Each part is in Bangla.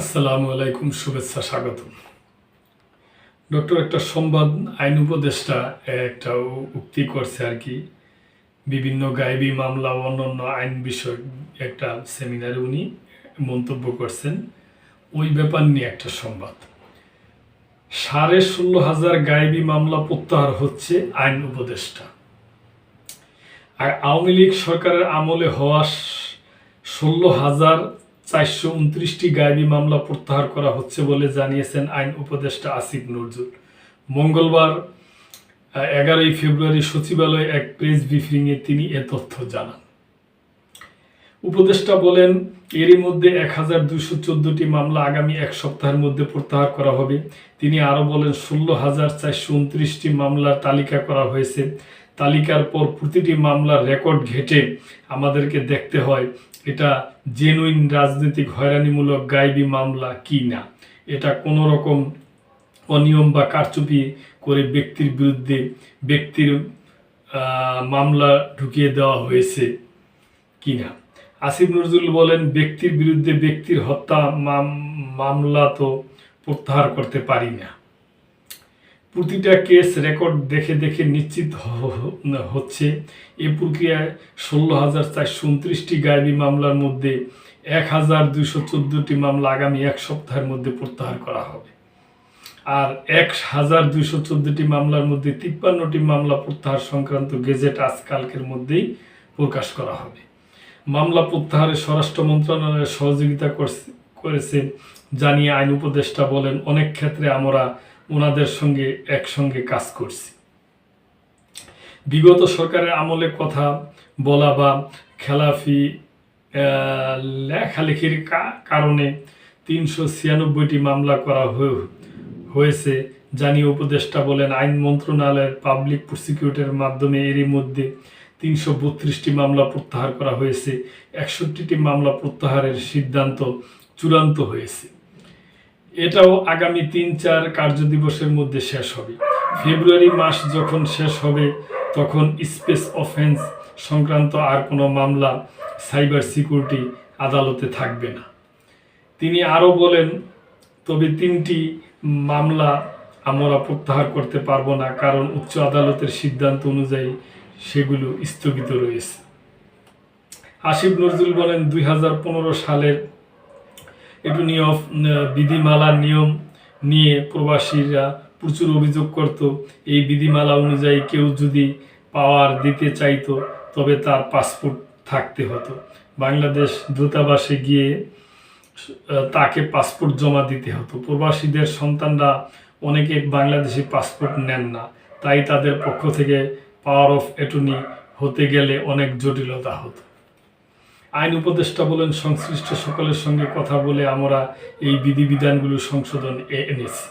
আসসালামু আলাইকুম, শুভেচ্ছা স্বাগত ডক্টর, একটা সংবাদ আইন উপদেষ্টা একটা উক্তি করছে আর কি। বিভিন্ন গায়েবী মামলা অন্যান্য আইন বিষয়ক একটা সেমিনারে উনি মন্তব্য করছেন। ওই ব্যাপার নিয়ে একটা সংবাদ। সাড়ে ষোলো হাজার গায়েবী মামলা প্রত্যাহার হচ্ছে আইন উপদেষ্টা। আর আওয়ামী লীগ সরকারের আমলে হওয়া ষোলো হাজার চারশো উনত্রিশটি গায়েবী মামলা প্রত্যাহার করা হচ্ছে বলে জানিয়েছেন আইন উপদেষ্টা আসিফ নজরুল। মঙ্গলবার এগারোই ফেব্রুয়ারি সচিবালয়ে এক প্রেস ব্রিফিংয়ে তিনি এ তথ্য জানান। উপদেষ্টা বলেন, এরই মধ্যে এক হাজার দুইশো চোদ্দটি মামলা আগামী এক সপ্তাহের মধ্যে প্রত্যাহার করা হবে। তিনি আরও বলেন ষোলো হাজার চারশো উনত্রিশটি মামলার তালিকা করা হয়েছে। তালিকার পর প্রতিটি মামলার রেকর্ড ঘেটে আমাদেরকে দেখতে হয় এটা জেনুইন রাজনৈতিক হয়রানিমূলক গায়েবী মামলা কি না? এটা কোনো রকম অনিয়ম বা কারচুপি করে ব্যক্তির বিরুদ্ধে ব্যক্তির মামলা ঢুকিয়ে দেওয়া হয়েছে কিনা আসিফ নজরুল বলেন, ব্যক্তির বিরুদ্ধে ব্যক্তির হত্যা মামলা তো প্রত্যাহার করতে পারি না। প্রতিটা কেস রেকর্ড দেখে দেখে নিশ্চিত হচ্ছে। এ প্রক্রিয়ায় ষোলো হাজার চারশো উনত্রিশটি গায়েবী মামলার মধ্যে এক হাজার দুইশো চোদ্দোটি মামলা আগামী এক সপ্তাহের মধ্যে প্রত্যাহার করা হবে। আর এক হাজার দুইশো চোদ্দটি মামলার মধ্যে তিপ্পান্নটি মামলা প্রত্যাহার সংক্রান্ত গেজেট আজকালকের মধ্যেই প্রকাশ করা হবে। মামলা প্রত্যাহারে স্বরাষ্ট্র মন্ত্রণালয়ের সহযোগিতা করেছে জানিয়ে আইন উপদেষ্টা বলেন, অনেক ক্ষেত্রে আমরা ওনাদের সঙ্গে একসঙ্গে কাজ করছি। বিগত সরকারের আমলে কথা বলা বা খেলাফি লেখালেখির কারণে তিনশো ছিয়ানব্বইটি মামলা করা হয়ে- হয়েছে, জানিয়ে উপদেষ্টা বলেন, আইন মন্ত্রণালয়ের পাবলিক প্রসিকিউটরের মাধ্যমে এরই মধ্যে তিনশো বত্রিশটি মামলা প্রত্যাহার করা হয়েছে। একষট্টিটি মামলা প্রত্যাহারের সিদ্ধান্ত চূড়ান্ত হয়েছে। এটাও আগামী তিন চার কার্যদিবসের মধ্যে শেষ হবে। ফেব্রুয়ারি মাস যখন শেষ হবে, তখন স্পেস অফেন্স সংক্রান্ত আর কোনো মামলা সাইবার সিকিউরিটি আদালতে থাকবে না। তিনি আরও বলেন, তবে তিনটি মামলা আমরা প্রত্যাহার করতে পারব না, কারণ উচ্চ আদালতের সিদ্ধান্ত অনুযায়ী সেগুলো স্থগিত রয়েছে। আসিফ নজরুল বলেন, দুই হাজার পনেরো সালের এটুনি অফ বিধিমালার নিয়ম নিয়ে প্রবাসীরা প্রচুর অভিযোগ করত, এই বিধিমালা অনুযায়ী কেউ যদি পাওয়ার দিতে চাইতো, তবে তার পাসপোর্ট থাকতে হতো। বাংলাদেশ দূতাবাসে গিয়ে তাকে পাসপোর্ট জমা দিতে হতো। প্রবাসীদের সন্তানরা অনেকে বাংলাদেশি পাসপোর্ট নেন না, তাই তাদের পক্ষ থেকে পাওয়ার অফ অ্যাটর্নি হতে গেলে অনেক জটিলতা হতো। আইন উপদেষ্টা বলেন, সংশ্লিষ্ট সকলের সঙ্গে কথা বলে আমরা এই বিধিবিধানগুলো সংশোধন এনেছি।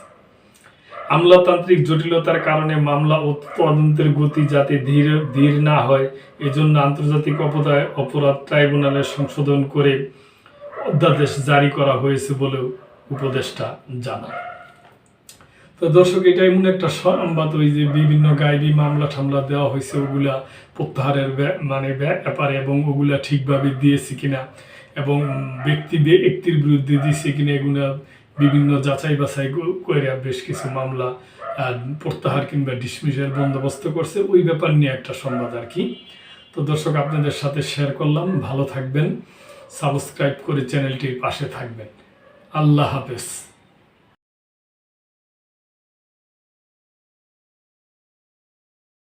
আমলাতান্ত্রিক জটিলতার কারণে মামলা ও তদন্তের গতি যাতে ধীর ধীর না হয়, এজন্য আন্তর্জাতিক অপরাধ অপরাধ ট্রাইব্যুনালের সংশোধন করে অধ্যাদেশ জারি করা হয়েছে বলেও উপদেষ্টা জানান। তো দর্শক, এটা এমন একটা সংবাদ, ওই যে বিভিন্ন গায়েবী মামলা টামলা দেওয়া হয়েছে, ওগুলা প্রত্যাহারের মানে ব্যাপারে, এবং ওগুলা ঠিকভাবে দিয়েছে কিনা, এবং ব্যক্তি ব্যক্তির বিরুদ্ধে দিয়েছে কিনা, এগুলা বিভিন্ন যাচাই বাছাই করে বেশ কিছু মামলা প্রত্যাহার কিংবা ডিসমিসের বন্দোবস্ত করছে, ওই ব্যাপার নিয়ে একটা সংবাদ আর কি। তো দর্শক, আপনাদের সাথে শেয়ার করলাম, ভালো থাকবেন সাবস্ক্রাইব করে চ্যানেলটির পাশে থাকবেন। আল্লাহ হাফেজ।